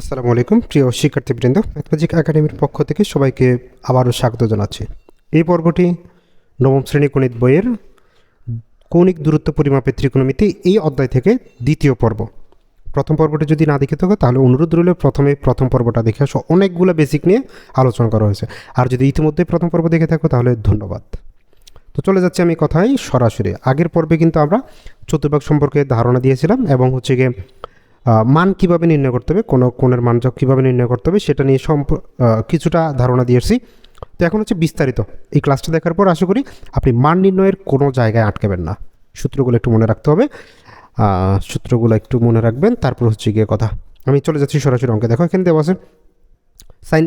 আসসালামু আলাইকুম, প্রিয় শিক্ষার্থীবৃন্দ ম্যাথমেটিক একাডেমির পক্ষ থেকে সবাইকে আবারও স্বাগত জানাচ্ছি। এই পর্বটি নবম শ্রেণি গণিত বইয়ের কৌণিক দূরত্ব পরিমাপের ত্রিকোণমিতি এই অধ্যায় থেকে দ্বিতীয় পর্ব। প্রথম পর্বটি যদি না দেখে থাকো, তাহলে অনুরোধ রইল প্রথমে প্রথম পর্বটা দেখে আসো। অনেকগুলো বেসিক নিয়ে আলোচনা করা হয়েছে। আর যদি ইতিমধ্যে প্রথম পর্ব দেখে থাকো, তাহলে ধন্যবাদ। তো চলে যাচ্ছি আমি কথাই সরাসরি। আগের পর্বে কিন্তু আমরা চতুর্ভাগ সম্পর্কে ধারণা দিয়েছিলাম এবং হচ্ছে গিয়ে মান কীভাবে নির্ণয় করতে হবে, কোনো কোণের মানজক কীভাবে নির্ণয় করতে হবে সেটা নিয়ে সম্প কিছুটা ধারণা দিয়েছি তো এখন হচ্ছে বিস্তারিত। এই ক্লাসটা দেখার পর আশা করি আপনি মান নির্ণয়ের কোনো জায়গায় আটকাবেন না। সূত্রগুলো একটু মনে রাখতে হবে। সূত্রগুলো একটু মনে রাখবেন, তারপর হচ্ছে গিয়ে কথা। আমি চলে যাচ্ছি সরাসরি অঙ্কে। দেখো, এখানে দেওয়া আছে সাইন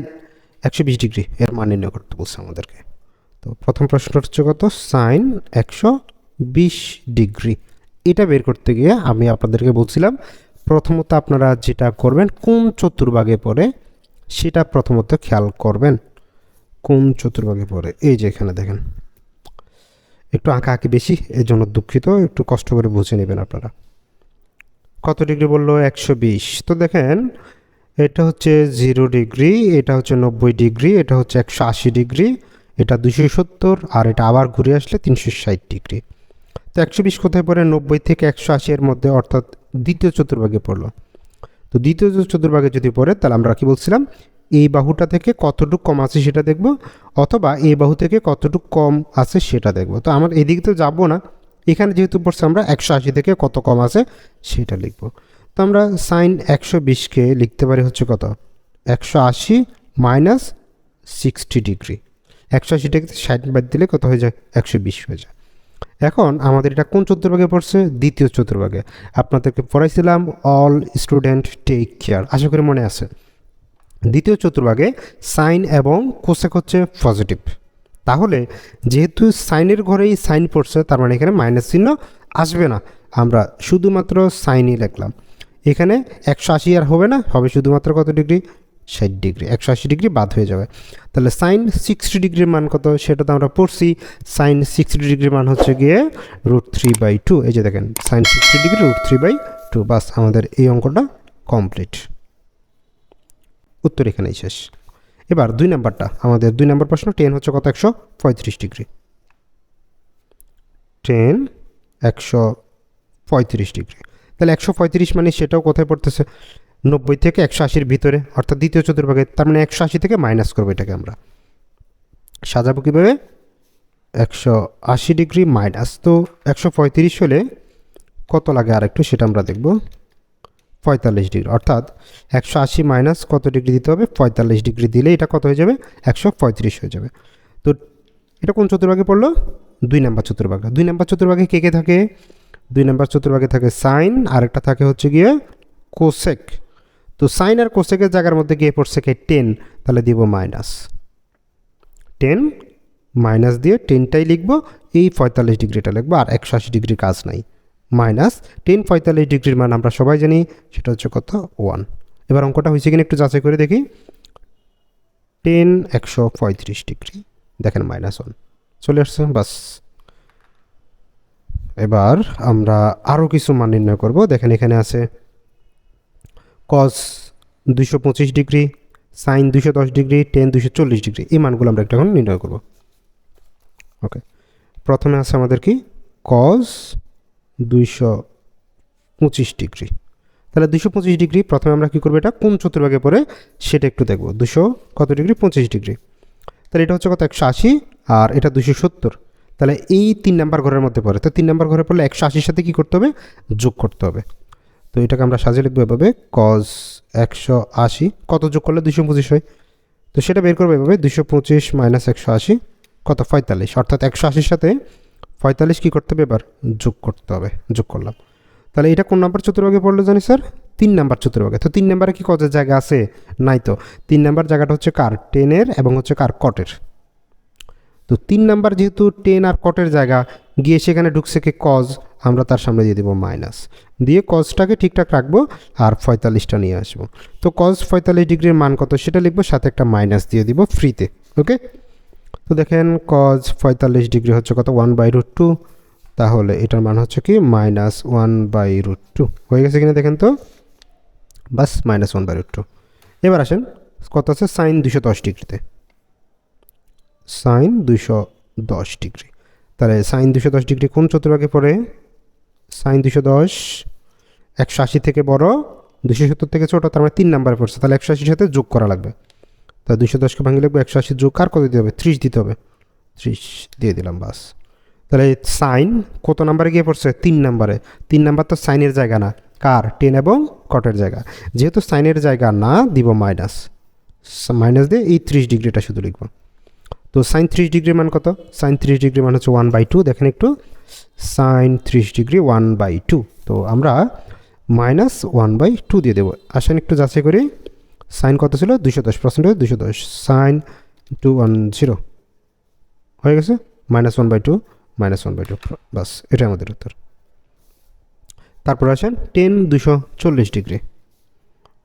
একশো বিশ ডিগ্রি, এর মান নির্ণয় করতে বলছে আমাদেরকে। তো প্রথম প্রশ্ন হচ্ছে কত? সাইন একশো বিশ ডিগ্রি। এটা বের করতে গিয়ে আমি আপনাদেরকে বলছিলাম প্রথমত আপনারা যেটা করবেন, কোন চতুর্ভাগে পড়ে সেটা প্রথমত খেয়াল করবেন। কোন চতুর্ভাগে পড়ে, এই যে এখানে দেখেন। একটু আঁকা আঁকি বেশি, এর জন্য দুঃখিত, একটু কষ্ট করে বুঝে নেবেন আপনারা। কত ডিগ্রি বলল? একশো বিশ। তো দেখেন, এটা হচ্ছে জিরো ডিগ্রি, এটা হচ্ছে নব্বই ডিগ্রি, এটা হচ্ছে একশো আশি ডিগ্রি, এটা দুশো সত্তর, আর এটা আবার ঘুরে আসলে তিনশো ষাট ডিগ্রি। তো একশো বিশ কোথায় পড়ে? নব্বই থেকে একশো আশি এর মধ্যে, অর্থাৎ দ্বিতীয় চতুর্ভাগে পড়ল। তো দ্বিতীয় চতুর্ভাগে যদি পড়ে, তাহলে আমরা কি বলছিলাম? এই বাহুটা থেকে কতটুকু কম আছে সেটা দেখব, অথবা এই বাহু থেকে কতটুকু কম আছে সেটা দেখব। তো আমার এদিকে তো যাব না। এখানে যেহেতু পড়ছে আমরা একশো আশি থেকে কত কম আছে সেটা লিখব। তো আমরা সাইন একশো বিশকে লিখতে পারি হচ্ছে কত? একশো আশি মাইনাস সিক্সটি ডিগ্রি একশো আশি ডিগ্রি বাদ দিলে কত হয়ে যায়? একশো বিশ হয়ে যায়। এখন আমাদের এটা কোন চতুর্ভাগে পড়ছে? দ্বিতীয় চতুর্ভাগে। আপনাদেরকে পড়াইছিলাম অল স্টুডেন্ট টেক কেয়ার আশা করি মনে আছে। দ্বিতীয় চতুর্ভাগে সাইন এবং কোসেক হচ্ছে পজিটিভ। তাহলে যেহেতু সাইনের ঘরেই সাইন পড়ছে, তার মানে এখানে মাইনাস চিহ্ন আসবে না। আমরা শুধুমাত্র সাইনই লিখলাম। এখানে একশো আশি আর হবে না, হবে শুধুমাত্র কত ডিগ্রি? ষাট ডিগ্রি, একশো আশি ডিগ্রি বাদ হয়ে যাবে। তাহলে সাইন সিক্সটি ডিগ্রির মান কত? সেটা তো আমরা পড়ছি। সাইন সিক্সটি ডিগ্রির মান হচ্ছে গিয়ে রুট থ্রি বাই টু এই যে দেখেন sine sixty degree root three by two বাস, আমাদের এই অঙ্কটা কমপ্লিট উত্তর এখানেই শেষ। এবার দুই নাম্বারটা। আমাদের দুই নাম্বার প্রশ্ন টেন হচ্ছে কত? একশো পঁয়ত্রিশ ডিগ্রি। টেন একশো পঁয়ত্রিশ ডিগ্রি। তাহলে একশো পঁয়ত্রিশ মানে সেটাও কোথায় পড়তেছে? নব্বই থেকে একশো আশির ভিতরে, অর্থাৎ দ্বিতীয় চতুর্ভাগে, তার মানে একশো আশি থেকে মাইনাস করব এটাকে আমরা। সাজাবো কীভাবে? একশো আশি ডিগ্রি মাইনাস তো একশো পঁয়ত্রিশ হলে কত লাগে আর একটু সেটা আমরা দেখব। পঁয়তাল্লিশ ডিগ্রি, অর্থাৎ একশো আশি মাইনাস কত ডিগ্রি দিতে হবে? পঁয়তাল্লিশ ডিগ্রি দিলে এটা কত হয়ে যাবে? একশো পঁয়ত্রিশ হয়ে যাবে। তো এটা কোন চতুর্ভাগে পড়ল? দুই নাম্বার চতুর্ভাগে। দুই নাম্বার চতুর্ভাগে কে কে থাকে? দুই নাম্বার চতুর্ভাগে থাকে সাইন, আরেকটা থাকে হচ্ছে গিয়ে কোসেক। তো সাইন আর কোসেকের জায়গার মধ্যে গিয়ে পড়ছে কে টেন তাহলে দিব মাইনাস টেন মাইনাস দিয়ে টেনটাই লিখব, এই পঁয়তাল্লিশ ডিগ্রিটা লিখব, আর একশো আশি ডিগ্রির কাজ নাই। মাইনাস টেন পঁয়তাল্লিশ ডিগ্রির মান আমরা সবাই জানি, সেটা হচ্ছে কত? ওয়ান এবার অঙ্কটা হয়েছে কিনা একটু যাচাই করে দেখি। টেন একশো পঁয়ত্রিশ ডিগ্রি। দেখেন মাইনাস ওয়ান চলে আসছে, বাস। এবার আমরা আরও কিছু মান নির্ণয় করব। দেখেন এখানে আছে কস দুশো পঁচিশ ডিগ্রি সাইন দুশো দশ ডিগ্রি টেন দুশো চল্লিশ ডিগ্রি, এই মানগুলো আমরা একটা এখন নির্ণয় করব। ওকে প্রথমে আছে আমাদের কি? কস দুইশো পঁচিশ ডিগ্রি। তাহলে দুশো পঁচিশ ডিগ্রি, প্রথমে আমরা কী করব এটা? কোন চতুর্ভাগে পড়ে? সেটা একটু দেখব। দুশো কত ডিগ্রি? পঁচিশ ডিগ্রি। তাহলে এটা হচ্ছে কত? একশো আশি, আর এটা দুশো সত্তর। তাহলে এই তিন নাম্বার ঘরের মধ্যে পড়ে। তো তিন নাম্বার ঘরে পড়লে একশো আশির সাথে কী করতে হবে? যোগ করতে হবে। তো এটাকে আমরা সাজিয়ে লিখব এভাবে কজ একশো আশি, কত যোগ করলে দুশো পঁচিশ হয়? তো সেটা বের করব এভাবে দুশো পঁচিশ মাইনাস একশো আশি, কত? পঁয়তাল্লিশ, অর্থাৎ একশো আশির সাথে পঁয়তাল্লিশ কী করতে হবে? এবার যোগ করতে হবে, যোগ করলাম। তাহলে এটা কোন নাম্বার চতুর্ভাগে পড়ল জানি স্যার তিন নাম্বার চতুর্ভাগে। তো তিন নাম্বারে কি কজের জায়গা আছে? নাই তো। তিন নাম্বার জায়গাটা হচ্ছে কার? টেনের এবং হচ্ছে কার? কটের তো তিন নাম্বার যেহেতু টেন আর কটের জায়গা, গিয়ে সেখানে ঢুকছে কি কজ আমরা তার সামনে দিয়ে দেবো মাইনাস দিয়ে কজটাকে ঠিকঠাক রাখব আর পঁয়তাল্লিশটা নিয়ে আসব। তো কজ পঁয়তাল্লিশ ডিগ্রির মান কত সেটা লিখব, সাথে একটা মাইনাস দিয়ে দিব ফ্রিতে ওকে তো দেখেন কজ পঁয়তাল্লিশ ডিগ্রি হচ্ছে কত? ওয়ান বাই রুট টু তাহলে এটার মান হচ্ছে কি? Minus one by root two হয়ে গেছে কিনা দেখেন তো? বাস minus one by root two এবার আসেন, কত আছে? সাইন দুশো দশ ডিগ্রিতে। সাইন দুশো দশ ডিগ্রি। তাহলে সাইন দুশো দশ ডিগ্রি কোন চতুর্ভাগে পড়ে? সাইন দুশো দশ, একশো আশি থেকে বড় দুশো সত্তর থেকে ছোটো, তার মানে তিন নাম্বারে পড়ছে। তাহলে একশো আশির সাথে যোগ করা লাগবে। তা দুশো দশকে ভাঙিয়ে লিখব একশো আশি যোগ কার কত দিতে হবে? ত্রিশ দিতে হবে। ত্রিশ দিয়ে দিলাম, বাস। তাহলে সাইন কত নাম্বারে গিয়ে পড়ছে? তিন নাম্বারে। তিন নাম্বার তো সাইনের জায়গা না। কার? টেন এবং কটের জায়গা। যেহেতু সাইনের জায়গা না, দিব মাইনাস মাইনাস দিয়ে এই ত্রিশ ডিগ্রিটা শুধু লিখব। তো সাইন ত্রিশ ডিগ্রির মান কত? সাইন ত্রিশ ডিগ্রি মান হচ্ছে ওয়ান বাই টু দেখেন একটু। সাইন ত্রিশ ডিগ্রি ওয়ান বাই টু তো আমরা মাইনাস ওয়ান বাই টু দিয়ে দেবো। আসেন একটু যাচাই করি। সাইন কত ছিল? দুশো দশ পার্সেন্টেজ দুশো দশ। সাইন টু ওয়ান জিরো হয়ে গেছে? Minus one by two minus one by two বাস এটা আমাদের উত্তর। তারপর আসেন টেন দুশো চল্লিশ ডিগ্রি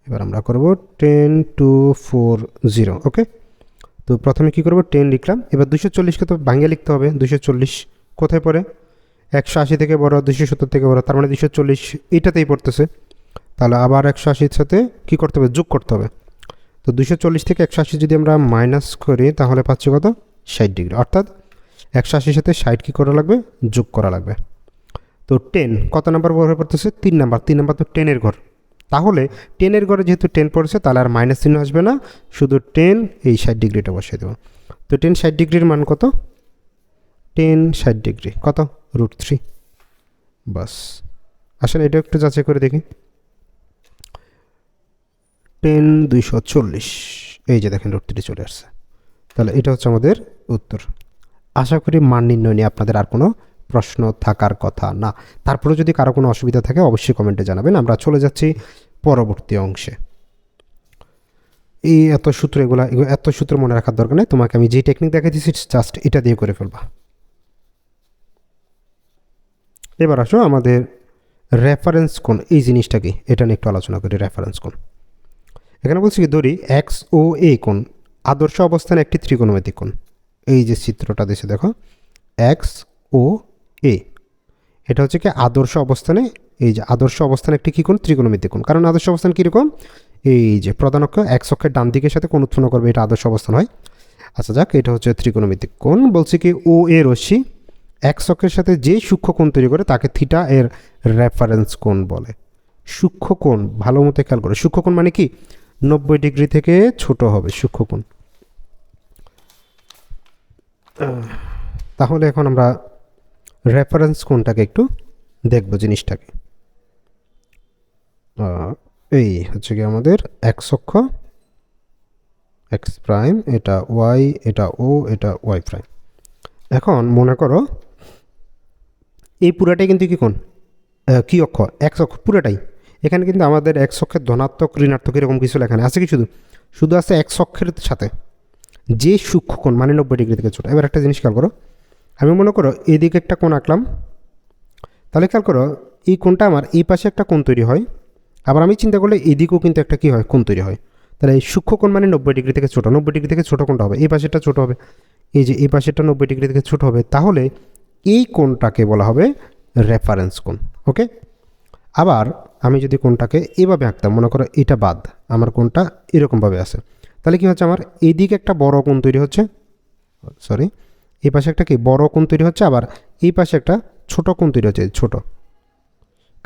এবার আমরা করব tan two four zero okay তো প্রথমে কী করব? টেন লিখলাম। এবার দুশো চল্লিশকে তো ভাঙিয়ে লিখতে হবে দুশো চল্লিশ। কোথায় পড়ে? একশো আশি থেকে বড় দুশো সত্তর থেকে বড়, তার মানে দুশো চল্লিশ এইটাতেই পড়তেছে। তাহলে আবার একশো আশির সাথে কী করতে হবে? যোগ করতে হবে। তো দুশো চল্লিশ থেকে একশো আশি যদি আমরা মাইনাস করি, তাহলে পাচ্ছি কত? ষাট ডিগ্রি। অর্থাৎ একশো আশির সাথে ষাট কী করা লাগবে? যোগ করা লাগবে। তো টেন কত নাম্বার ঘরে পড়তেছে? তিন নাম্বার তিন নাম্বার তো টেনের ঘর। তাহলে টেনের ঘরে যেহেতু টেন পড়েছে, তাহলে আর মাইনাস চিহ্ন আসবে না। শুধু টেন এই ষাট ডিগ্রিটা বসিয়ে দেবো। তো টেন ষাট ডিগ্রির মান কত? টেন ষাট ডিগ্রি কত? রুট থ্রি বাস। আসেন, এটা একটু যাচাই করে দেখি। টেন দুইশো চল্লিশ। এই যে দেখেন রুট থ্রি চলে আসছে। তাহলে এটা হচ্ছে আমাদের উত্তর। আশা করি মান নির্ণয় নিয়ে আপনাদের আর কোনো প্রশ্ন থাকার কথা না। তারপরে যদি কারও কোনো অসুবিধা থাকে, অবশ্যই কমেন্টে জানাবেন। আমরা চলে যাচ্ছি পরবর্তী অংশে। এই এত সূত্র এগুলা এত সূত্র মনে রাখার দরকার নেই। তোমাকে আমি যে টেকনিক দেখাইতেছি জাস্ট এটা দিয়ে করে ফেলবা। এবার আসো আমাদের রেফারেন্স কোন এই জিনিসটা কি? এটা নিয়ে একটু আলোচনা করি রেফারেন্স কোন এখানে বলছি কি, ধরি এক্স ও এ কোন আদর্শ অবস্থানে একটি ত্রিকোণমিতিক কোণ। এই যে চিত্রটা দেশে দেখো। এক্স ও এ এটা হচ্ছে কি আদর্শ অবস্থানে, এই যে আদর্শ অবস্থানে একটি কী কোণ? ত্রিকোণমিতিক কোণ। কারণ আদর্শ অবস্থান কীরকম এই যে প্রধান অক্ষ এক অক্ষের ডান দিকের সাথে কোণ উৎপন্ন করবে, এটা আদর্শ অবস্থান হয়। আচ্ছা যাক, এটা হচ্ছে ত্রিকোণমিতিক কোণ। বলছি কি ও এ রশ্মি এক অক্ষের সাথে যে সূক্ষ্ম কোণ তৈরি করে, তাকে থিটা এর রেফারেন্স কোণ বলে। সূক্ষ্ম কোণ, ভালো মতো খেয়াল করে। সূক্ষ্ম কোণ মানে কি? নব্বই ডিগ্রি থেকে ছোট হবে সূক্ষ্ম কোণ। তাহলে এখন আমরা রেফারেন্স কোনটাকে একটু দেখব জিনিসটাকে? এই হচ্ছে কি আমাদের এক্স অক্ষ এক্স প্রাইম এটা ওয়াই এটা ও এটা ওয়াই প্রাইম এখন মনে করো, এই পুরাটাই কিন্তু কি কোন কি অক্ষ? এক্স অক্ষ, পুরাটাই। এখানে কিন্তু আমাদের এক্স অক্ষের ধনাত্মক, ঋণাত্মক এরকম কিছু লেখা নেই। আছে কি শুধু? শুধু আছে এক্স অক্ষের সাথে। যে সূক্ষ্ম কোণ মানে নব্বই ডিগ্রি থেকে ছোটো। এবার একটা জিনিস খেয়াল করো। আমি মনে করো এদিকে একটা কোণ আঁকলাম। তাহলে খেয়াল করো, এই কোণটা আমার এই পাশে একটা কোণ তৈরি হয়। আবার আমি চিন্তা করলে এদিকেও কিন্তু একটা কী হয়, কোণ তৈরি হয়। তাহলে এই সূক্ষ্ম কোণ মানে নব্বই ডিগ্রি থেকে ছোটো, নব্বই ডিগ্রি থেকে ছোটো কোণটা হবে। এই পাশেরটা ছোটো হবে। এই যে এই পাশেরটা নব্বই ডিগ্রি থেকে ছোটো হবে, তাহলে এই কোণটাকে বলা হবে রেফারেন্স কোণ ওকে আবার আমি যদি কোণটাকে এভাবে আঁকতাম, মনে করো এটা বাদ, আমার কোণটা এরকমভাবে আছে। তাহলে কি হচ্ছে আমার? এইদিকে একটা বড় কোণ তৈরি হচ্ছে। সরি এই পাশে একটা কি বড় কোণ তৈরি হচ্ছে, আবার এই পাশে একটা ছোট কোণ তৈরি হচ্ছে, ছোট।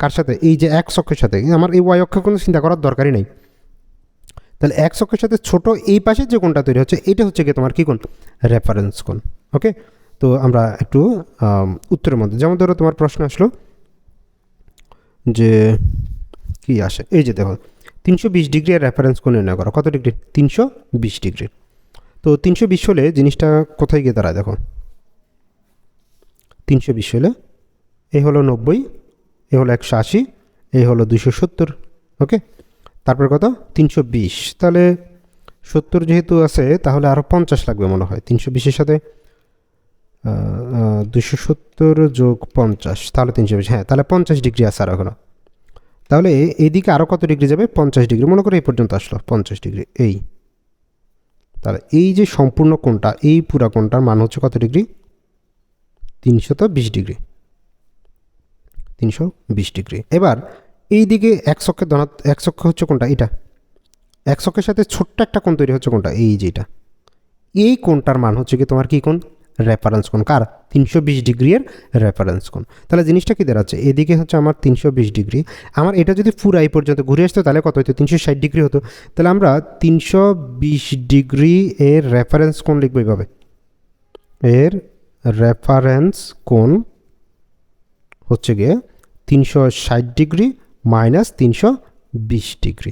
কার সাথে? এই যে এক অক্ষের সাথে। আমার এই ওয়াই অক্ষের কোনো চিন্তা করার দরকারই নেই। তাহলে এক অক্ষের সাথে ছোট এই পাশে যে কোণটা তৈরি হচ্ছে, এটা হচ্ছে কি তোমার কী কোণ? রেফারেন্স কোণ। ওকে তো আমরা একটু উত্তরের মধ্যে। যেমন ধরো তোমার প্রশ্ন আসলো যে, কি আসে? এই যে দেখো, তিনশো বিশ ডিগ্রি আর রেফারেন্স কোণ নির্ণয় করো। কত ডিগ্রি? তিনশো বিশ ডিগ্রি। তো তিনশো বিশ হলে জিনিসটা কোথায় গিয়ে দাঁড়ায় দেখো। তিনশো বিশ হলে এই হলো নব্বই, এ হলো একশো আশি এই হলো দুশো সত্তর, ওকে? তারপর কত? তিনশো বিশ। তাহলে সত্তর যেহেতু আছে, তাহলে আরও পঞ্চাশ লাগবে মনে হয়। তিনশো বিশের সাথে দুশো সত্তর যোগ পঞ্চাশ, তাহলে তিনশো বিশ। হ্যাঁ তাহলে পঞ্চাশ ডিগ্রি আছে আর এখনও তাহলে এইদিকে আরও কত ডিগ্রি যাবে? পঞ্চাশ ডিগ্রি। মনে করো এই পর্যন্ত আসলো। পঞ্চাশ ডিগ্রি। এই। তাহলে এই যে সম্পূর্ণ কোণটা, এই পুরা কোণটার মান হচ্ছে কত ডিগ্রি? তিনশত বিশ ডিগ্রি। তিনশো বিশ ডিগ্রি। এবার এই দিকে এক চক্ষের ধনাত এক চক্ষ হচ্ছে কোনটা এটা এক সাথে ছোট্ট একটা কোণ তৈরি হচ্ছে কোনটা এই যেটা এই কোণটার মান হচ্ছে কি তোমার কী কোণ? রেফারেন্স কোণ? কার? তিনশো বিশ ডিগ্রির রেফারেন্স কোণ। তাহলে জিনিসটা কি দাঁড়াচ্ছে? এদিকে হচ্ছে আমার তিনশো বিশ ডিগ্রি। আমার এটা যদি পুরো এই পর্যন্ত ঘুরে আসতো, তাহলে কত হতো তিনশো ষাট ডিগ্রি হতো। তাহলে আমরা তিনশো বিশ ডিগ্রি এর রেফারেন্স কোণ লিখব এইভাবে এর রেফারেন্স কোণ হচ্ছে গিয়ে তিনশো ষাট ডিগ্রি মাইনাস তিনশো বিশ ডিগ্রি।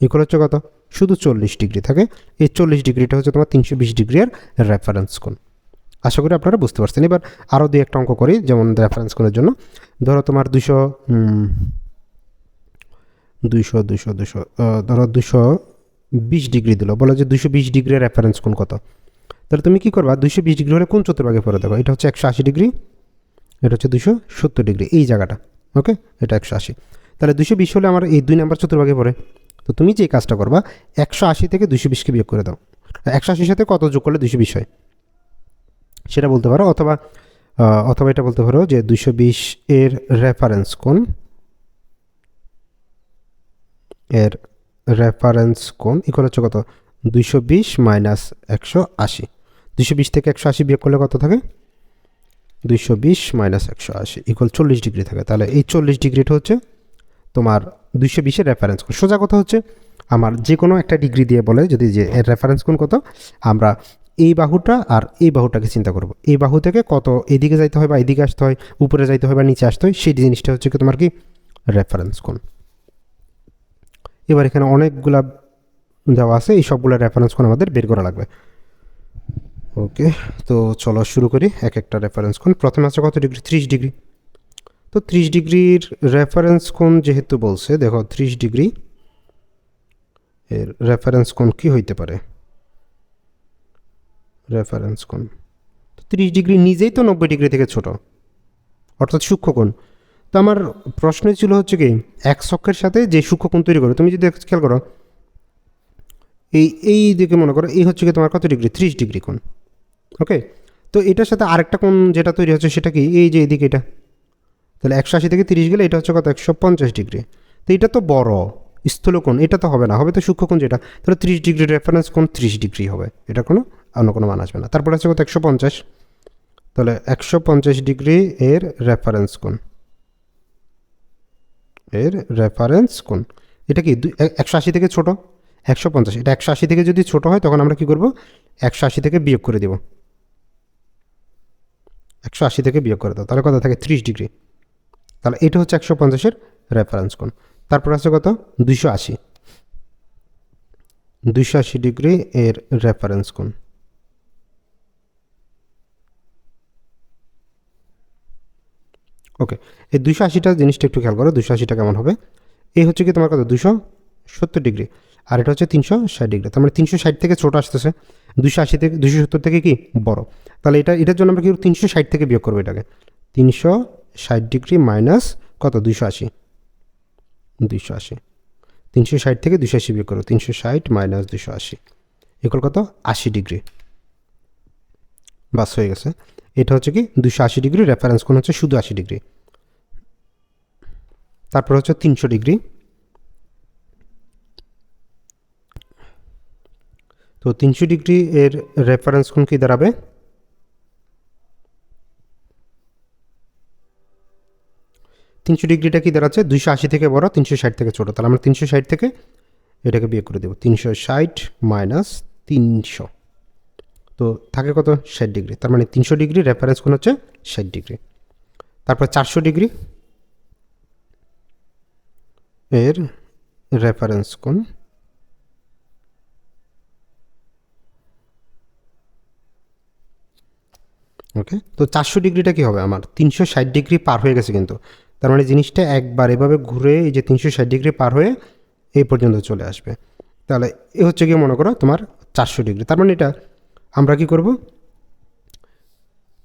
ইকুয়াল হচ্ছে কত? শুধু চল্লিশ ডিগ্রি থাকে। এই চল্লিশ ডিগ্রিটা হচ্ছে তোমার তিনশো বিশ ডিগ্রি আর রেফারেন্স কোণ। আশা করি আপনারা বুঝতে পারছেন। এবার আরও দুই একটা অঙ্ক করি, যেমন রেফারেন্স কোণের জন্য। ধরো তোমার দুশো দুইশো দুশো দুশো ধরো দুশো বিশ ডিগ্রি দিল। বলো যে দুশো বিশ ডিগ্রির রেফারেন্স কোন কত? তাহলে তুমি কী করবা? দুশো বিশ ডিগ্রি হলে কোন চতুর্ভাগে পরে দেখো? এটা হচ্ছে একশো আশি ডিগ্রি, এটা হচ্ছে দুশো সত্তর ডিগ্রি, এই জায়গাটা, ওকে? এটা একশো আশি। তাহলে দুশো বিশ হলে আমার এই দুই নাম্বার চতুর্ভাগে পড়ে। তো তুমি যে কাজটা করবা, একশো আশি থেকে দুশো বিশকে বিয়োগ করে দাও। একশো আশির সাথে কত যোগ করলে দুশো বিশ হয়? সেটা বলতে পারো, অথবা অথবা এটা বলতে পারো যে দুশো বিশ এর রেফারেন্স কোন এর রেফারেন্স কোন ইকুয়াল হচ্ছে কত? দুইশো বিশ মাইনাস একশো আশি। দুইশো বিশ থেকে একশো আশি বিয়োগ করলে কত থাকে? দুইশো বিশ মাইনাস একশো আশি ইকুয়াল চল্লিশ ডিগ্রি থাকে। তাহলে এই চল্লিশ ডিগ্রিটা হচ্ছে তোমার দুইশো বিশের রেফারেন্স কোন সোজা কথা হচ্ছে, আমার যে কোনো একটা ডিগ্রি দিয়ে বলে যদি যে এর রেফারেন্স কোন কত? আমরা এই বাহুটা আর এই বাহুটাকে চিন্তা করব। এই বাহু থেকে কত এদিকে যাইতে হয় বা এদিকে আসতে হয়, উপরে যাইতে হয় বা নিচে আসতে হয় সেই জিনিসটা হচ্ছে কি তোমার কি? রেফারেন্স কোন এবার এখানে অনেকগুলা দেওয়া আছে, এই সবগুলো রেফারেন্স কোন আমাদের বের করা লাগবে। ওকে, তো চলো শুরু করি, এক একটা রেফারেন্স কোন প্রথমে আছে কত ডিগ্রি? ত্রিশ ডিগ্রি। তো ত্রিশ ডিগ্রির রেফারেন্স কোন যেহেতু বলছে, দেখো ত্রিশ ডিগ্রি, এর রেফারেন্স কোন কি হইতে পারে? রেফারেন্স কোন তো ত্রিশ ডিগ্রি নিজেই তো নব্বই ডিগ্রি থেকে ছোট। অর্থাৎ সূক্ষ্মকোণ তো আমার প্রশ্ন ছিল হচ্ছে কি, এক চক্রের সাথে যে সূক্ষ্মকোণ তৈরি করো, তুমি যদি খেয়াল করো, এই এই দিকে মনে করো, এই হচ্ছে কি তোমার কত ডিগ্রি? ত্রিশ ডিগ্রি কোণ। ওকে? তো এটার সাথে আরেকটা কোণ যেটা তৈরি হচ্ছে সেটা কি? এই যে এদিকে এটা। তাহলে একশো আশি থেকে তিরিশ গেলে এটা হচ্ছে কত? একশো পঞ্চাশ ডিগ্রি। তো এটা তো বড় স্থূলকোণ এটা তো হবে না, হবে তো সূক্ষ্মকোণ যেটা। তাহলে ত্রিশ ডিগ্রি রেফারেন্স কোণ ত্রিশ ডিগ্রি হবে। এটা কোনো অন্য কোনো মান আসবে না। তারপরে আছে কত? একশো পঞ্চাশ। তাহলে একশো পঞ্চাশ ডিগ্রি এর রেফারেন্স কোণ। এর রেফারেন্স কোণ। এটা কি? একশো আশি থেকে ছোটো? একশো পঞ্চাশ। এটা একশো আশি থেকে যদি ছোটো হয়, তখন আমরা কি করব? একশো আশি থেকে বিয়োগ করে দেব। একশো আশি থেকে বিয়োগ করে দাও। তাহলে কত থাকে? ত্রিশ ডিগ্রি। তাহলে এটা হচ্ছে একশো পঞ্চাশের রেফারেন্স কোণ। তারপর আছে কত? দুইশো আশি। দুইশো আশি ডিগ্রি এর রেফারেন্স কোণ। ওকে এই দুশো আশিটা জিনিসটা একটু খেয়াল করো দুশো আশিটা কেমন হবে? এই হচ্ছে কি তোমার কত দুশো সত্তর ডিগ্রি। আর এটা হচ্ছে তিনশো ষাট ডিগ্রি। তার মানে তিনশো ষাট থেকে ছোটো আসতেছে। দুশো আশি থেকে দুশো সত্তর থেকে কি বড়? তাহলে এটা, এটার জন্য আমরা কি তিনশো ষাট থেকে বিয়োগ করব এটাকে? তিনশো ষাট ডিগ্রি মাইনাস কত? দুশো আশি। দুশো আশি। তিনশো ষাট থেকে দুশো আশি বিয়োগ করো। তিনশো ষাট মাইনাস দুশো আশি। এগুলো কত? আশি ডিগ্রি। বাস হয়ে গেছে। এটা হচ্ছে কি দুশো আশি ডিগ্রি রেফারেন্স কোণ হচ্ছে শুধু আশি ডিগ্রি। তারপর হচ্ছে তিনশো ডিগ্রি। তো তিনশো ডিগ্রি এর রেফারেন্স কোণ কি দাঁড়াবে? তিনশো ডিগ্রিটা কি দাঁড়াচ্ছে? দুইশো আশি থেকে বড়, তিনশো ষাট থেকে ছোটো। তাহলে আমরা তিনশো ষাট থেকে এটাকে বিয়ে করে দেবো। তিনশো ষাট মাইনাস তিনশো। তো থাকে কত? ষাট ডিগ্রি। তার মানে তিনশো ডিগ্রি রেফারেন্স কোণ হচ্ছে? ষাট ডিগ্রি। তারপর চারশো ডিগ্রি এর রেফারেন্স কোণ? ওকে, তো চারশো ডিগ্রিটা কি হবে আমার? তিনশো ষাট ডিগ্রি পার হয়ে গেছে কিন্তু। তার মানে জিনিসটা একবার এভাবে ঘুরে এই যে তিনশো ষাট ডিগ্রি পার হয়ে এই পর্যন্ত চলে আসবে। তাহলে এ হচ্ছে গিয়ে মনে করো তোমার চারশো ডিগ্রি। তার মানে এটা আমরা কি করব?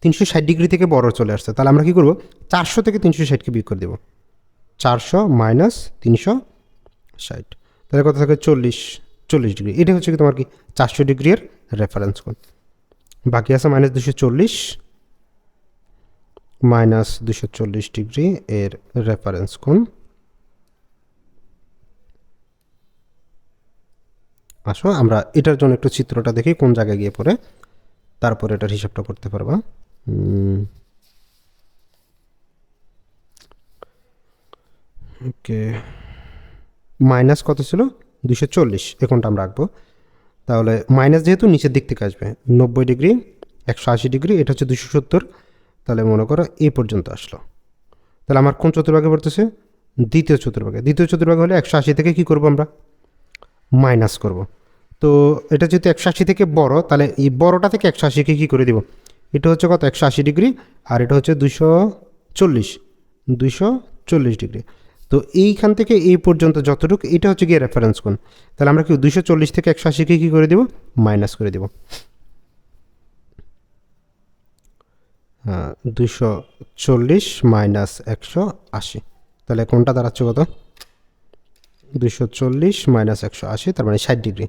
তিনশো ষাট ডিগ্রি থেকে বড় চলে আসছে। তাহলে আমরা কি করব? চারশো থেকে তিনশো ষাটকে বিয়োগ করে দেবো। চারশো মাইনাস তিনশো ষাট। তাহলে কত থাকে? চল্লিশ চল্লিশ ডিগ্রি। এটা হচ্ছে কি তোমার কি? চারশো ডিগ্রির রেফারেন্স কোণ বাকি আছে মাইনাস দুশো চল্লিশ, মাইনাস দুশো চল্লিশ ডিগ্রি এর রেফারেন্স কোণ আসো, আমরা এটার জন্য একটু চিত্রটা দেখি কোন জায়গায় গিয়ে পড়ে, তারপর এটার হিসাবটা করতে পারবা। ওকে, মাইনাস কত ছিল? দুশো চল্লিশ এখনটা আমরা রাখব। তাহলে মাইনাস যেহেতু নিচের দিক থেকে আসবে, নব্বই ডিগ্রি, একশো আশি ডিগ্রি, এটা হচ্ছে দুশো সত্তর, তাহলে মনে করো এই পর্যন্ত আসলো। তাহলে আমার কোন চতুর্ভাগে পড়তেছে? দ্বিতীয় চতুর্ভাগে। দ্বিতীয় চতুর্ভাগে হলে একশো আশি থেকে কী করব আমরা? মাইনাস করব। তো এটা যেহেতু একশো আশি থেকে বড়, তাহলে এই বড়টা থেকে একশো আশিকে কী করে দিব? এটা হচ্ছে কত? একশো আশি ডিগ্রি, আর এটা হচ্ছে দুশো চল্লিশ দুশো চল্লিশ ডিগ্রি। তো এইখান থেকে এই পর্যন্ত যতটুকু, এটা হচ্ছে গিয়ে রেফারেন্স কোণ। তাহলে আমরা কি দুশো চল্লিশ থেকে একশো আশিকে কী করে দেব? মাইনাস করে দেব। হ্যাঁ দুশো চল্লিশ মাইনাস একশো আশি। তাহলে কোনটা দাঁড়াচ্ছে কত? দুশো চল্লিশ মাইনাস একশো আশি, তার মানে ষাট ডিগ্রি।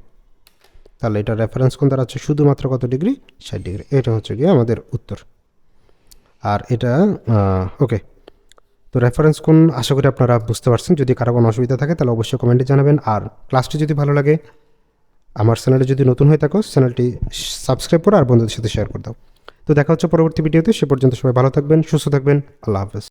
তাহলে এটা রেফারেন্স কোণ দাঁড়াচ্ছে শুধুমাত্র কত ডিগ্রি ষাট ডিগ্রি এটা হচ্ছে গিয়ে আমাদের উত্তর। আর এটা ওকে তো রেফারেন্স কোন, আশা করি আপনারা বুঝতে পারছেন। যদি কারও কোনো অসুবিধা থাকে, তাহলে অবশ্যই কমেন্টে জানাবেন। আর ক্লাসটি যদি ভালো লাগে, আমার চ্যানেলে যদি নতুন হয়ে থাকো চ্যানেলটি সাবস্ক্রাইব করো আর বন্ধুদের সাথে শেয়ার করে দাও। তো দেখা হচ্ছে পরবর্তী ভিডিওতে সে পর্যন্ত সবাই ভালো থাকবেন, সুস্থ থাকবেন। আল্লাহ হাফেজ।